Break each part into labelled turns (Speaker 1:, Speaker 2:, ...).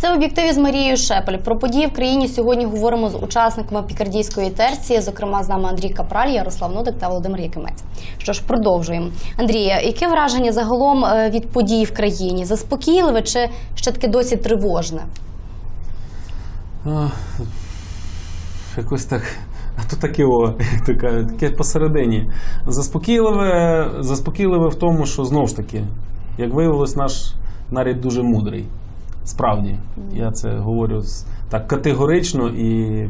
Speaker 1: Це об'єктиві з Марією Шепель. Про події в країні сьогодні говоримо з учасниками пікардійської терції. Зокрема, з нами Андрій Капраль, Ярослав Нодик та Володимир Якимець. Що ж, продовжуємо. Андрія, яке враження загалом е, від подій в країні? Заспокійливе чи ще таке досі тривожне?
Speaker 2: А, якось так. А то таке, о, кажуть, таке посередині. Заспокійливе, заспокійливе в тому, що знов ж таки, як виявилось, наш нарід дуже мудрий. Справді, я це говорю так категорично і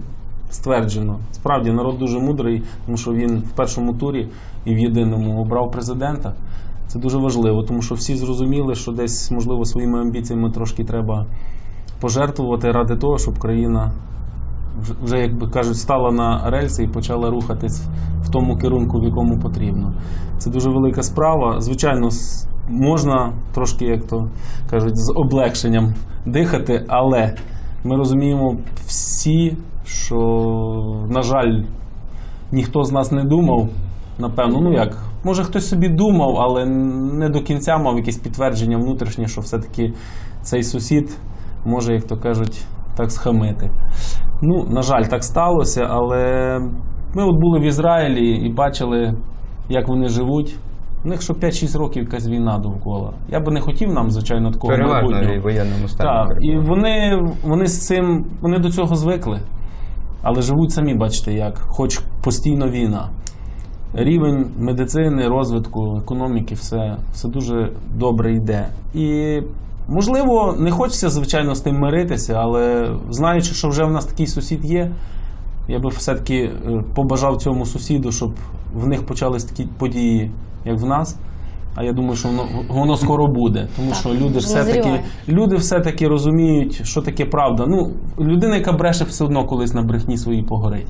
Speaker 2: стверджено. Справді, народ дуже мудрий, тому що він в першому турі і в єдиному обрав президента. Це дуже важливо, тому що всі зрозуміли, що десь, можливо, своїми амбіціями трошки треба пожертвувати ради того, щоб країна вже- як би кажуть, стала на рельси і почала рухатись в тому керунку, в якому потрібно. Це дуже велика справа. Звичайно, можна трошки, як то кажуть, з облегшенням дихати, але ми розуміємо всі, що, на жаль, ніхто з нас не думав. Напевно, ну як, може хтось собі думав, але не до кінця мав якесь підтвердження внутрішнє, що все-таки цей сусід може, як то кажуть, так схамити. Ну, на жаль, так сталося, але ми от були в Ізраїлі і бачили, як вони живуть. У них що 5-6 років якась війна довкола. Я би не хотів нам, звичайно, такого
Speaker 3: Переважно
Speaker 2: майбутнього.
Speaker 3: в воєнному стані.
Speaker 2: Так, і вони, вони з цим вони до цього звикли, але живуть самі, бачите, як, хоч постійно війна. Рівень медицини, розвитку, економіки, все, все дуже добре йде. І можливо, не хочеться, звичайно, з тим миритися, але знаючи, що вже в нас такий сусід є, я би все-таки е, побажав цьому сусіду, щоб в них почались такі події, як в нас. А я думаю, що воно, воно скоро буде, тому
Speaker 1: Так,
Speaker 2: що люди все-таки люди все-таки розуміють, що таке правда. Ну, людина, яка бреше, все одно колись на брехні своїй погорить.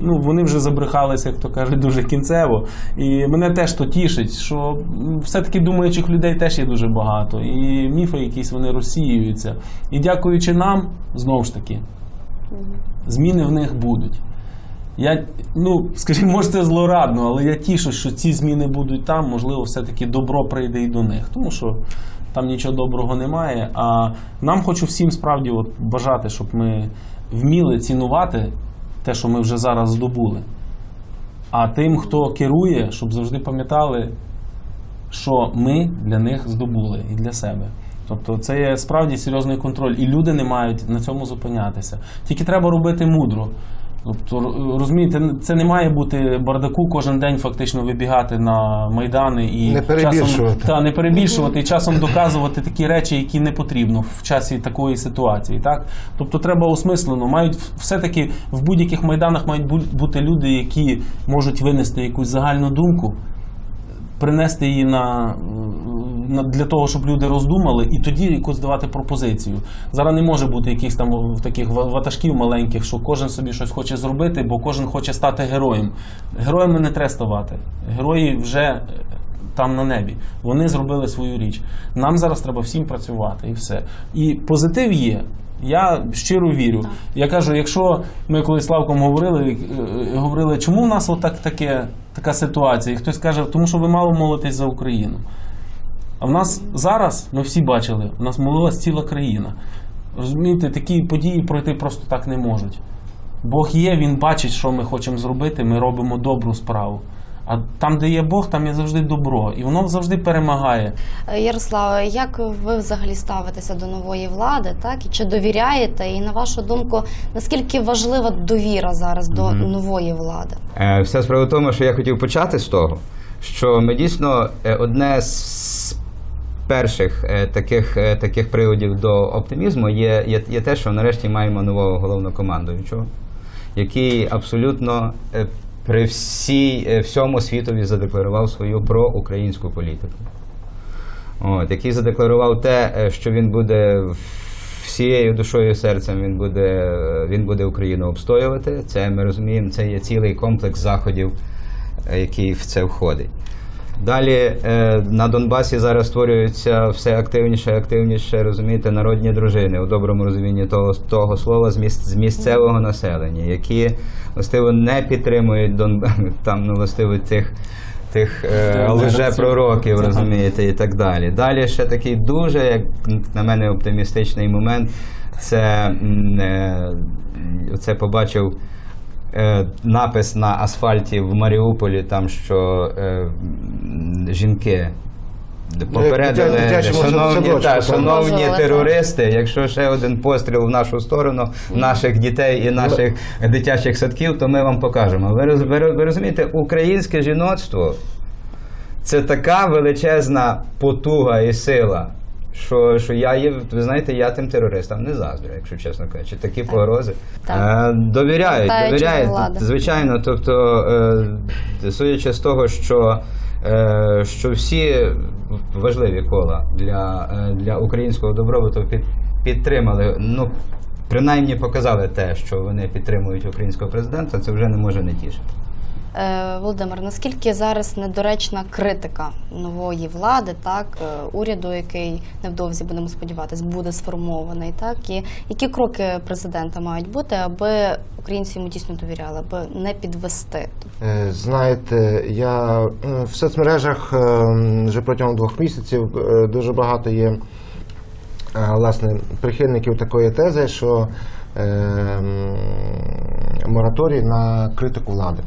Speaker 2: Ну, вони вже забрехалися, як то кажуть, дуже кінцево. І мене теж то тішить, що все-таки думаючих людей теж є дуже багато. І міфи якісь вони розсіюються. І дякуючи нам, знову ж таки, зміни в них будуть. Я, ну, скажімо, може, це злорадно, але я тішу, що ці зміни будуть там, можливо, все-таки добро прийде і до них. Тому що там нічого доброго немає. А нам хочу всім справді от бажати, щоб ми вміли цінувати те, що ми вже зараз здобули. А тим, хто керує, щоб завжди пам'ятали, що ми для них здобули і для себе. Тобто це є справді серйозний контроль, і люди не мають на цьому зупинятися. Тільки треба робити мудро. Тобто, розумієте, це не має бути бардаку кожен день фактично вибігати на майдани і
Speaker 4: Не перебільшувати.
Speaker 2: часом та не перебільшувати і часом доказувати такі речі, які не потрібно в часі такої ситуації. Так, тобто треба осмислено. Мають все-таки в будь-яких майданах мають бути люди, які можуть винести якусь загальну думку принести її на, для того, щоб люди роздумали, і тоді якусь давати пропозицію. Зараз не може бути якихось там таких ватажків маленьких, що кожен собі щось хоче зробити, бо кожен хоче стати героєм. Героями не треба ставати. Герої вже е, там на небі. Вони зробили свою річ. Нам зараз треба всім працювати і все. І позитив є. Я щиро вірю. Я кажу, якщо ми колись з Славком говорили, е, е, говорили, чому в нас отак таке, така ситуація? І хтось каже, тому що ви мало молитесь за Україну. А в нас зараз, ми всі бачили, в нас молилась ціла країна. Розумієте, такі події пройти просто так не можуть. Бог є, Він бачить, що ми хочемо зробити, ми робимо добру справу. А там, де є Бог, там є завжди добро. І воно завжди перемагає.
Speaker 1: Е, Ярославе, як ви взагалі ставитеся до нової влади? Так і чи довіряєте? І на вашу думку, наскільки важлива довіра зараз до нової влади?
Speaker 3: Е, Вся справа в тому, що я хотів почати з того, що ми дійсно е, одне з перших е, таких, е, таких приводів до оптимізму є, є, є те, що нарешті маємо нового головнокомандуючого, який абсолютно е, при всій, всьому світові задекларував свою проукраїнську політику. От, який задекларував те, що він буде всією душою і серцем він буде, він буде Україну обстоювати. Це ми розуміємо, це є цілий комплекс заходів, який в це входить. Далі е, на Донбасі зараз створюються все активніше і активніше, розумієте, народні дружини у доброму розумінні того, того слова з, міс, з місцевого населення, які властиво не підтримують Дон, там, ну, властиво, тих тих е, лжепророків, розумієте, і так далі. Далі ще такий дуже, як на мене, оптимістичний момент. Це е, це побачив напис на асфальті в Маріуполі, там що е, жінки. Попередили,
Speaker 4: дитя-
Speaker 3: шановні, та, шановні терористи, якщо ще один постріл в нашу сторону, наших дітей і наших дитячих садків, то ми вам покажемо. Ви, роз- ви, ви розумієте, українське жіноцтво це така величезна потуга і сила. Що, що я є, ви знаєте, я тим терористам не заздрю, якщо чесно кажучи. Такі погрози.
Speaker 1: Так.
Speaker 3: Е, довіряють,
Speaker 1: Повертаючись
Speaker 3: довіряють. Звичайно, тобто, е, судячи з того, що, е, що всі важливі кола для, для українського добробуту під, підтримали, ну, принаймні показали те, що вони підтримують українського президента, це вже не може не тішити.
Speaker 1: Е, Володимир, наскільки зараз недоречна критика нової влади, так е, уряду, який невдовзі будемо сподіватись, буде сформований, так і які кроки президента мають бути, аби українці йому дійсно довіряли, аби не підвести?
Speaker 4: Е, Знаєте, я в соцмережах вже протягом двох місяців дуже багато є власне прихильників такої тези, що мораторій на критику влади.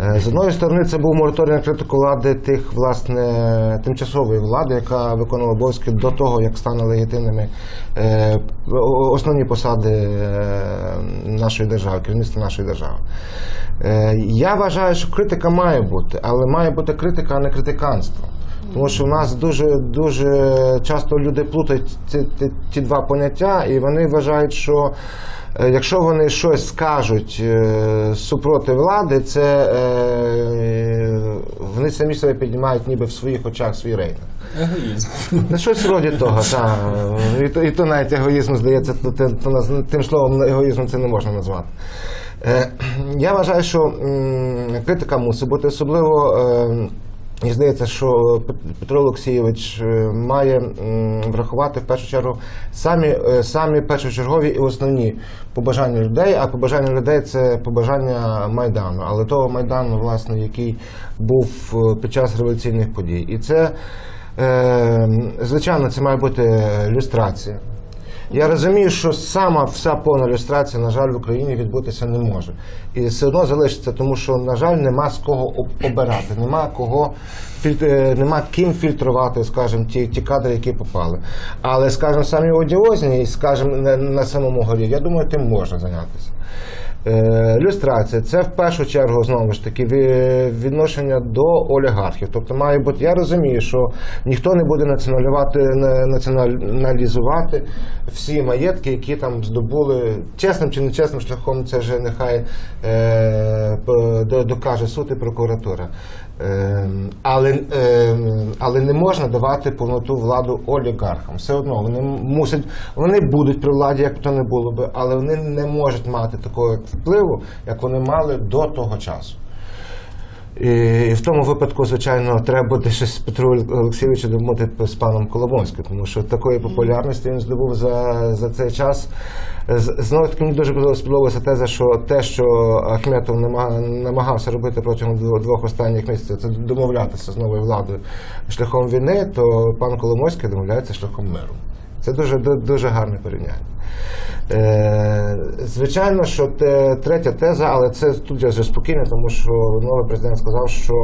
Speaker 4: Е, З одної сторони, це був мораторій на критику влади тих, власне, тимчасової влади, яка виконувала обов'язки до того, як стане легітимними е, основні посади е, нашої держави, керівництва нашої держави. Я вважаю, що критика має бути, але має бути критика, а не критиканство. Тому що в нас дуже дуже часто люди плутають ці, ці, ці два поняття, і вони вважають, що е, якщо вони щось скажуть е, супроти влади, це е, вони самі себе піднімають ніби в своїх очах свій рейтинг.
Speaker 2: Егоїзм.
Speaker 4: Ну, щось вроді того, так. І, то- і то навіть егоїзм, здається, то, то, то тим словом егоїзм це не можна назвати. Е, я вважаю, що м, критика мусить бути особливо. Е, Мені здається, що Пет- Петро Олексійович е, має врахувати в першу чергу самі, е, самі першочергові і основні побажання людей. А побажання людей це побажання Майдану, але того Майдану, власне, який був е, під час революційних подій. І це, звичайно, це має бути люстрація. Я розумію, що сама вся повна люстрація, на жаль, в Україні відбутися не може. І все одно залишиться, тому що, на жаль, нема з кого об- обирати, нема кого е, нема ким фільтрувати, скажімо, ті, ті кадри, які попали. Але, скажімо, самі одіозні, і, скажімо, на, на самому горі, я думаю, тим можна зайнятися. Е, люстрація це в першу чергу знову ж таки відношення до олігархів. Тобто має бути, я розумію, що ніхто не буде націоналізувати, всі маєтки, які там здобули чесним чи нечесним шляхом. Це вже нехай е, докаже суд і прокуратура. Е, але, е, але не можна давати повноту владу олігархам. Все одно вони мусять, вони будуть при владі, як то не було би, але вони не можуть мати такого впливу, як вони мали до того часу. І, в тому випадку, звичайно, треба буде щось Петру Олексійовичу думати з паном Коломойським, тому що такої популярності він здобув за, за цей час. Знову таки мені дуже сподобалася теза, що те, що Ахметов намагався робити протягом двох останніх місяців, це домовлятися з новою владою шляхом війни, то пан Коломойський домовляється шляхом миру. Це дуже дуже гарне порівняння. Е, звичайно, що те, третя теза, але це тут я вже спокійно, тому що новий президент сказав, що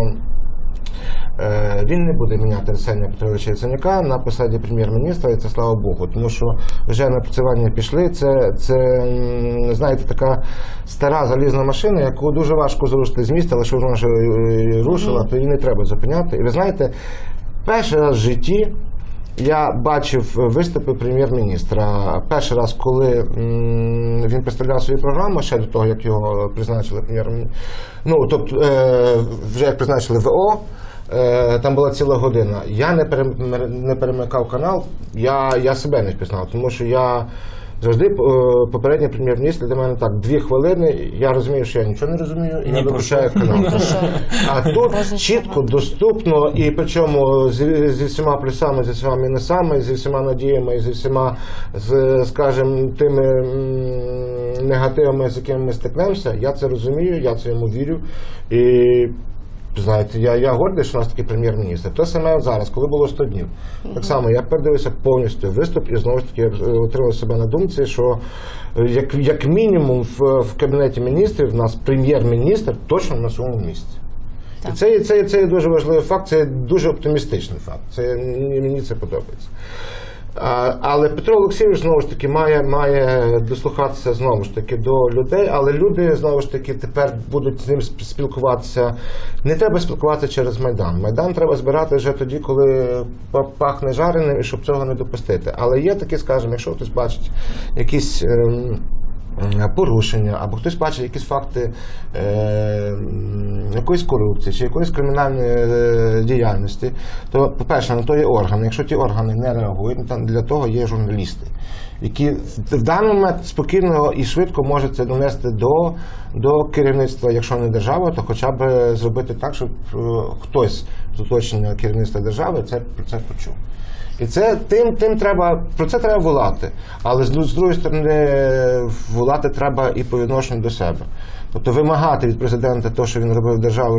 Speaker 4: е, він не буде міняти Арсенія Петровича Яценюка на посаді прем'єр-міністра, і це слава Богу, тому що вже напрацювання пішли. Це, це знаєте, така стара залізна машина, яку дуже важко зрушити з міста, але що вона вже рушила, то її не треба зупиняти. І ви знаєте, перший раз в житті. Я бачив виступи прем'єр-міністра. Перший раз, коли він представляв свою програму, ще до того, як його призначили прем'єр-міністром. Ну, тобто, е, вже як призначили ВО, е, там була ціла година. Я не перемикав канал, я, я себе не впізнав, тому що я. Завжди е, попередній прем'єр-міністр для мене так, дві хвилини, я розумію, що я нічого не розумію, і
Speaker 2: про
Speaker 4: виключаю канал. А тут чітко, доступно, і причому зі, зі всіма плюсами, зі всіма мінусами, зі всіма надіями, зі всіма, з, скажімо, тими негативами, з якими ми стикнемося. Я це розумію, я цьому вірю. І Знаєте, я, я гордий, що у нас такий прем'єр-міністр. Те саме зараз, коли було 100 днів. Так само я передивився повністю виступ і знову ж таки е, отримав себе на думці, що е, як, як мінімум в, в кабінеті міністрів у нас прем'єр-міністр точно на своєму місці. І це, є- це, це дуже важливий факт, це дуже оптимістичний факт. Це, мені це подобається. Але Петро Олексійович знову ж таки має, має дослухатися знову ж таки до людей, але люди знову ж таки тепер будуть з ним спілкуватися. Не треба спілкуватися через Майдан. Майдан треба збирати вже тоді, коли пахне жареним, і щоб цього не допустити. Але є такі, скажімо, якщо хтось бачить якісь. Порушення, або хтось бачить якісь факти е, якоїсь корупції чи якоїсь кримінальної е, діяльності, то, по-перше, на то є органи. Якщо ті органи не реагують, ну, там для того є журналісти, які в- даний момент спокійно і швидко можуть це донести до, до керівництва, якщо не держава, то хоча б зробити так, щоб е, хтось з оточення керівництва держави це про це почув. І це тим, тим треба про це треба волати. Але з, з другої сторони, волати треба і по відношенню до себе. Тобто вимагати від президента те, що він робив державу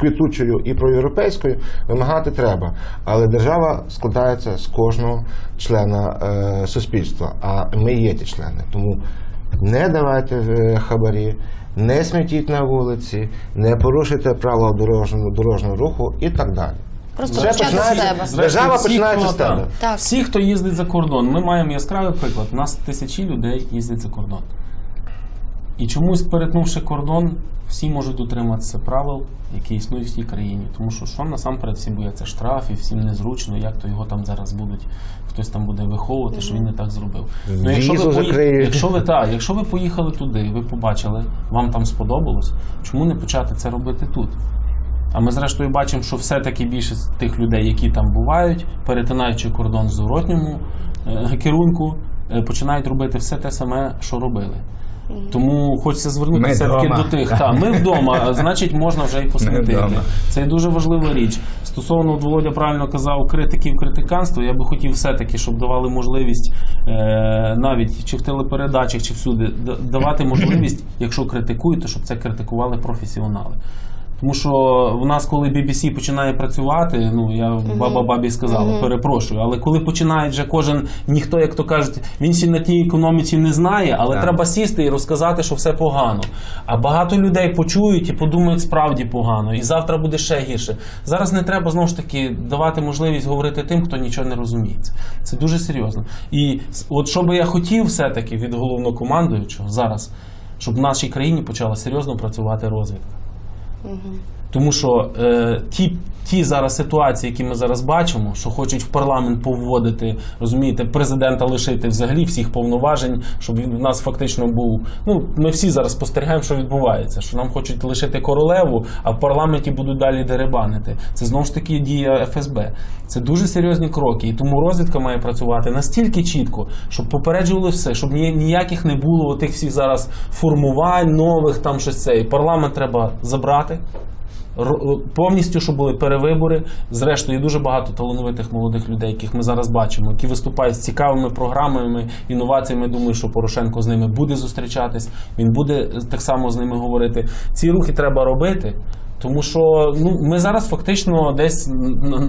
Speaker 4: квітучою і проєвропейською, вимагати треба. Але держава складається з кожного члена е, суспільства. А ми є ті члени. Тому не давайте е, хабарі, не смітіть на вулиці, не порушуйте правила дорожнього, дорожнього руху і так далі.
Speaker 1: Просто
Speaker 4: Вже починається-
Speaker 1: себе.
Speaker 4: Держава
Speaker 2: всі,
Speaker 4: починається
Speaker 2: хто
Speaker 4: з тебе.
Speaker 1: Так.
Speaker 2: Всі, хто їздить за кордон, ми маємо яскравий приклад. У нас тисячі людей їздять за кордон. І чомусь, перетнувши кордон, всі можуть дотриматися правил, які існують в тій країні. Тому що що насамперед всі бояться штрафів, всім незручно, як то його там зараз будуть, хтось там буде виховувати, що він не так зробив. Ну, якщо, ви пої-
Speaker 4: закриють.
Speaker 2: якщо ви так, якщо ви поїхали туди, ви побачили, вам там сподобалось, чому не почати це робити тут? А ми зрештою бачимо, що все-таки більшість тих людей, які там бувають, перетинаючи кордон в зворотньому е, керунку, е, починають робити все те саме, що робили. Тому хочеться звернутися все-таки до тих. Та, ми вдома, значить, можна вже і
Speaker 3: посмітити.
Speaker 2: Це дуже важлива річ. Стосовно от Володя правильно казав критиків критиканства, я би хотів все-таки, щоб давали можливість е, навіть чи в телепередачах, чи всюди давати можливість, якщо критикують, то щоб це критикували професіонали. Тому що в нас, коли BBC починає працювати, ну я баба бабі сказала, перепрошую. Але коли починає вже кожен, ніхто, як то кажуть, він ще на тій економіці не знає, але
Speaker 3: Так.
Speaker 2: треба сісти і розказати, що все погано. А багато людей почують і подумають, справді погано, і завтра буде ще гірше. Зараз не треба знову ж таки давати можливість говорити тим, хто нічого не розуміється. Це дуже серйозно. І от що би я хотів все-таки від головнокомандуючого зараз, щоб в нашій країні почала серйозно працювати розвідка. Mm-hmm. Тому що е, ті, ті зараз ситуації, які ми зараз бачимо, що хочуть в парламент повводити, розумієте, президента лишити взагалі всіх повноважень, щоб він в нас фактично був. Ну, ми всі зараз спостерігаємо, що відбувається. Що нам хочуть лишити королеву, а в парламенті будуть далі деребанити. Це знову ж таки дія ФСБ. Це дуже серйозні кроки. І тому розвідка має працювати настільки чітко, щоб попереджували все, щоб ні- ніяких не було тих всіх зараз формувань, нових там щось це. І парламент треба забрати. Р- повністю, щоб були перевибори. Зрештою, є дуже багато талановитих молодих людей, яких ми зараз бачимо, які виступають з цікавими програмами, інноваціями. Думаю, що Порошенко з ними буде зустрічатись. Він буде так само з ними говорити. Ці рухи треба робити. Тому що ну ми зараз фактично десь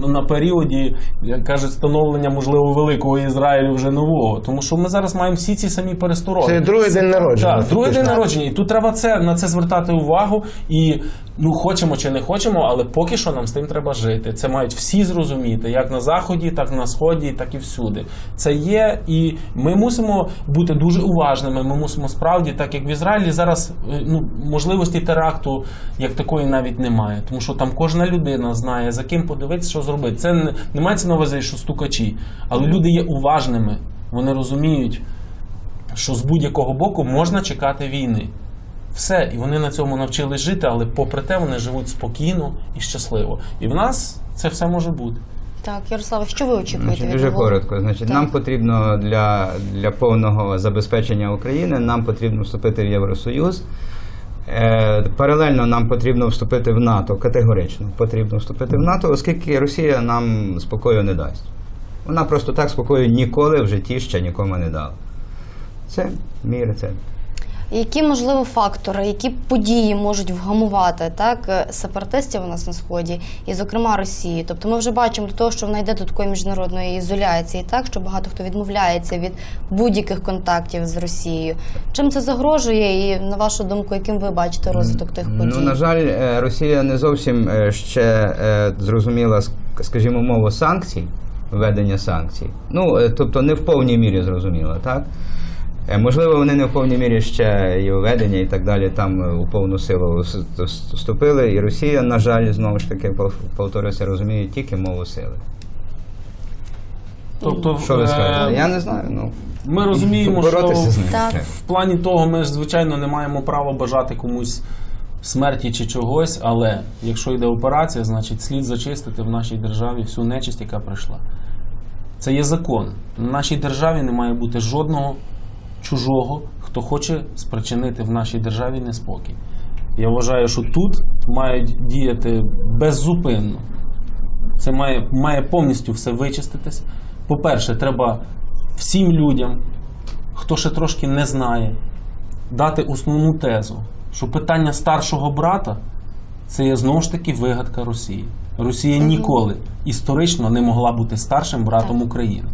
Speaker 2: на, періоді, як кажуть, становлення можливо великого Ізраїлю вже нового. Тому що ми зараз маємо всі ці самі перестороги.
Speaker 4: Це другий день народження.
Speaker 2: Так, другий день народження. І тут треба це на це звертати увагу. І ну хочемо чи не хочемо, але поки що нам з тим треба жити. Це мають всі зрозуміти, як на заході, так на сході, так і всюди. Це є, і ми мусимо бути дуже уважними. Ми мусимо справді, так як в Ізраїлі зараз е, ну можливості теракту як такої навіть немає, тому що там кожна людина знає за ким подивитися, що зробити. Це не, не мається на увазі, що стукачі, але люди є уважними. Вони розуміють, що з будь-якого боку можна чекати війни. Все, і вони на цьому навчились жити, але попри те вони живуть спокійно і щасливо. І в нас це все може бути.
Speaker 1: Так, Ярославе, що ви очікуєте
Speaker 3: Значить,
Speaker 1: від
Speaker 3: дуже
Speaker 1: нового?
Speaker 3: коротко. Значить,
Speaker 1: Так.
Speaker 3: нам потрібно для, для повного забезпечення України, нам потрібно вступити в Євросоюз. Е, паралельно нам потрібно вступити в НАТО. Категорично потрібно вступити в НАТО, оскільки Росія нам спокою не дасть. Вона просто так спокою ніколи в житті ще нікому не дала. Це мій рецепт.
Speaker 1: Які можливо фактори, які події можуть вгамувати так е, сепаратистів у нас на сході, і зокрема Росії? Тобто ми вже бачимо до того, що вона йде до такої міжнародної ізоляції, так що багато хто відмовляється від будь-яких контактів з Росією. Чим це загрожує? І на вашу думку, яким ви бачите розвиток тих подій?
Speaker 3: Ну, на жаль, е, Росія не зовсім е, ще зрозуміла, ск- скажімо, мову санкцій, введення санкцій. Ну, тобто не в повній мірі зрозуміла, так? Е, Можливо, вони не в повній мірі ще і введення і так далі там е, у повну силу вступили. І Росія, на жаль, знову ж таки, пов- повторюся, розуміє тільки мову сили.
Speaker 2: Тобто,
Speaker 3: Що ви
Speaker 2: е,
Speaker 3: скажете? Я не знаю. Ну,
Speaker 2: ми розуміємо, що.
Speaker 1: Так.
Speaker 2: в плані того, ми ж звичайно не маємо права бажати комусь смерті чи чогось, але якщо йде операція, значить слід зачистити в нашій державі всю нечисть, яка прийшла. Це є закон. В нашій державі не має бути жодного чужого, хто хоче спричинити в нашій державі неспокій. Я вважаю, що тут мають діяти беззупинно. Це має, має повністю все вичиститись. По-перше, треба всім людям, хто ще трошки не знає, дати основну тезу, що питання старшого брата це є знову ж таки вигадка Росії. Росія ніколи історично не могла бути старшим братом України.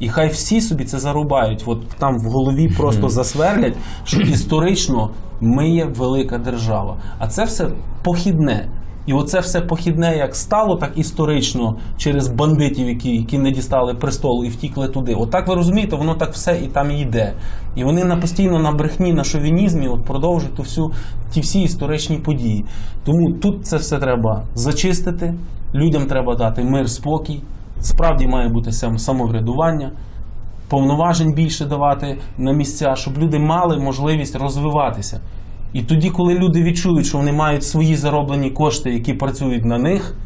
Speaker 2: І хай всі собі це зарубають, от там в голові просто засверлять, що історично ми є велика держава. А це все похідне. І оце все похідне як стало, так історично через бандитів, які, які не дістали престолу і втікли туди. Отак ви розумієте, воно так все і там і йде. І вони на постійно на брехні, на шовінізмі от продовжують всю, ті всі історичні події. Тому тут це все треба зачистити, людям треба дати мир, спокій. Справді має бути самоврядування, повноважень більше давати на місця, щоб люди мали можливість розвиватися. І тоді, коли люди відчують, що вони мають свої зароблені кошти, які працюють на них,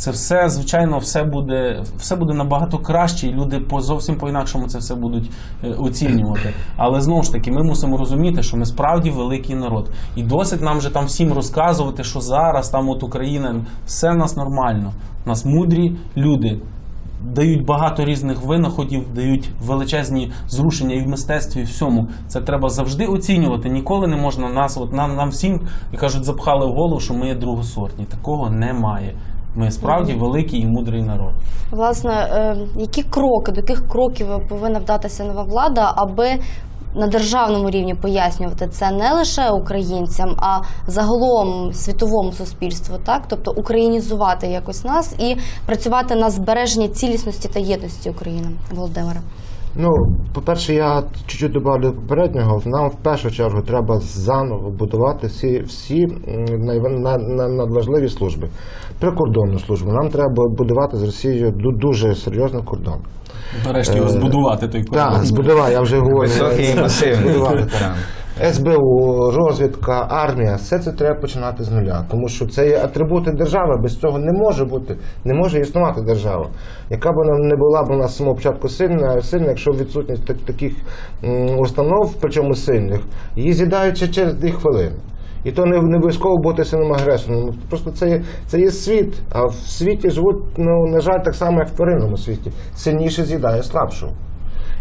Speaker 2: це все, звичайно, все буде, все буде набагато краще, і люди по зовсім по-інакшому це все будуть е, оцінювати. Але знову ж таки, ми мусимо розуміти, що ми справді великий народ. І досить нам вже там всім розказувати, що зараз там от Україна, все в нас нормально. У нас мудрі люди. Дають багато різних винаходів, дають величезні зрушення і в мистецтві, і всьому. Це треба завжди оцінювати. Ніколи не можна нас, от нам, нам всім, як кажуть, запхали в голову, що ми є другосортні. Такого немає. Ми справді великий і мудрий народ.
Speaker 1: Власне, е, які кроки, до яких кроків повинна вдатися нова влада, аби на державному рівні пояснювати це не лише українцям, а загалом світовому суспільству, так тобто українізувати якось нас і працювати на збереження цілісності та єдності України, Володимире.
Speaker 4: Ну, по-перше, я чуть-чуть добавлю попереднього. Нам в першу чергу треба заново будувати всі, всі надважливі служби. Прикордонну службу. Нам треба будувати з Росією дуже серйозний кордон.
Speaker 2: Нарешті його збудувати той кордон.
Speaker 4: Так, збудувати, я вже говорю.
Speaker 3: Високий і
Speaker 4: СБУ, розвідка, армія, все це треба починати з нуля, тому що це є атрибути держави. Без цього не може бути, не може існувати держава. Яка б вона не була б у нас самого початку сильна, сильна, якщо відсутність так- таких установ, причому сильних, її з'їдають ще через дві хвилини. І то не, не обов'язково бути сильним агресором. Просто це, є- це є світ. А в світі живуть, ну, на жаль, так само, як в тваринному світі. Сильніше з'їдає слабшого.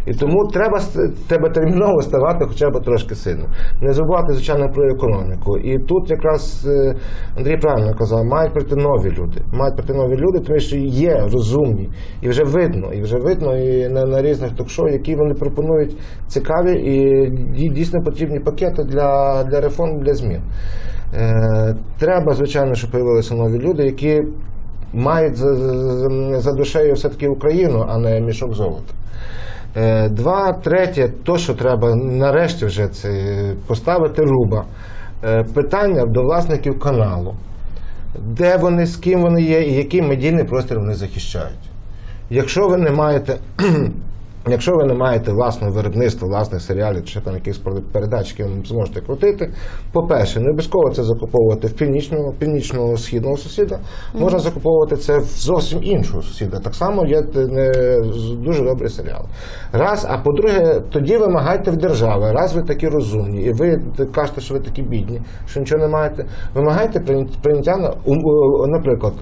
Speaker 4: І тому треба треба терміново ставати хоча б трошки сильним. Не забувати, звичайно, про економіку. І тут якраз е, Андрій правильно казав, мають прийти нові люди. Мають прийти нові люди, тому що є розумні. І вже видно, і вже видно і на, на різних ток-шоу, які вони пропонують цікаві і дійсно потрібні пакети для, для реформ, для змін. Е, треба, звичайно, щоб появилися нові люди, які мають за, за, за душею все-таки Україну, а не мішок золота. Е, Два, третє, то, що треба нарешті вже це поставити руба. Е, Питання до власників каналу. Де вони, з ким вони є і який медійний простір вони захищають. Якщо ви не маєте. Якщо ви не маєте власного виробництва, власних серіалів чи там якихось передач, які ви зможете крутити, по-перше, не обов'язково це закуповувати в північного, північного східного сусіда, можна закуповувати це в зовсім іншого сусіда. Так само є е, не, дуже добрий серіал. Раз, а по-друге, тоді вимагайте в держави, раз ви такі розумні, і ви кажете, що ви такі бідні, що нічого не маєте, вимагайте прийняття- наприклад,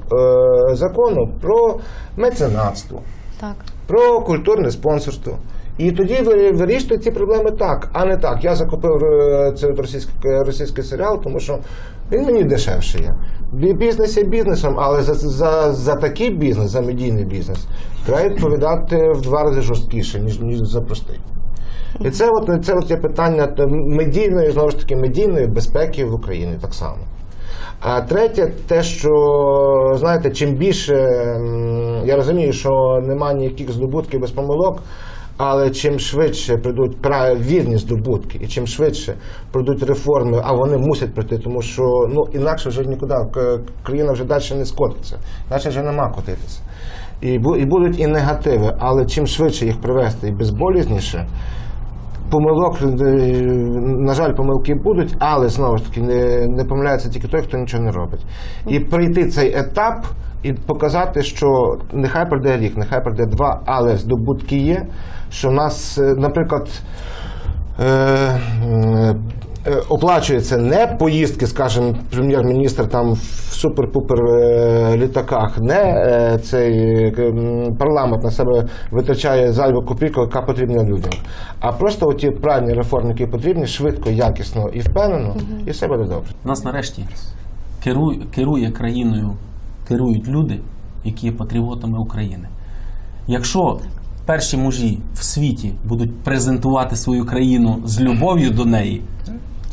Speaker 4: е, закону про меценатство
Speaker 1: Так.
Speaker 4: Про культурне спонсорство. І тоді ви вирішите ці проблеми так, а не так. Я закупив е, цей російський, російський серіал, тому що він мені дешевше є. Бізнес є бізнесом, але за, за, за такий бізнес, за медійний бізнес, треба відповідати в два рази жорсткіше, ніж, ніж за простий. І це от, це от є питання е, медійної, знову ж таки, медійної безпеки в Україні так само. А третє, те, що знаєте, чим більше я розумію, що немає ніяких здобутків без помилок, але чим швидше прийдуть вірні здобутки, і чим швидше прийдуть реформи, а вони мусять прийти, тому що ну інакше вже нікуди країна вже далі не скотиться, далі вже нема котитися. І, і будуть і негативи, але чим швидше їх привести і безболізніше, Помилок, е, на жаль, помилки будуть, але знову ж таки не, не помиляється тільки той, хто нічого не робить. І пройти цей етап і показати, що нехай пройде рік, нехай пройде два, але здобутки є. Що в нас, е, наприклад, е, оплачується не поїздки, скажімо, прем'єр-міністр там в супер-пупер е, літаках, не е, цей е, парламент на себе витрачає зайву копійку, яка потрібна людям. А просто оті правильні реформи, які потрібні, швидко, якісно і впевнено, і все буде добре.
Speaker 2: Нас нарешті керує, керує країною, керують люди, які є патріотами України. Якщо перші мужі в світі будуть презентувати свою країну з любов'ю до неї,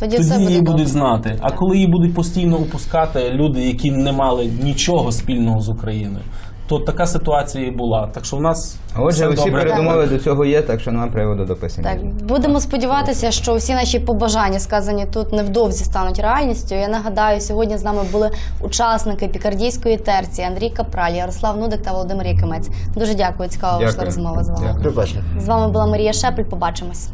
Speaker 1: Тоді,
Speaker 2: тоді
Speaker 1: все буде
Speaker 2: її
Speaker 1: добре.
Speaker 2: будуть знати. А коли її будуть постійно опускати люди, які не мали нічого спільного з Україною, то така ситуація і була. Так що в нас
Speaker 3: А Отже,
Speaker 2: все
Speaker 3: усі
Speaker 2: добре.
Speaker 3: передумови до цього є, так що немає приводу до песимізму.
Speaker 1: Так, будемо сподіватися, що всі наші побажання, сказані тут, невдовзі стануть реальністю. Я нагадаю, сьогодні з нами були учасники пікардійської терції Андрій Капраль, Ярослав Нудик та Володимир Якимець. Дуже дякую, цікава вийшла
Speaker 3: Дякую.
Speaker 1: розмова з вами.
Speaker 3: Дякую.
Speaker 1: З вами була Марія Шепель. Побачимось.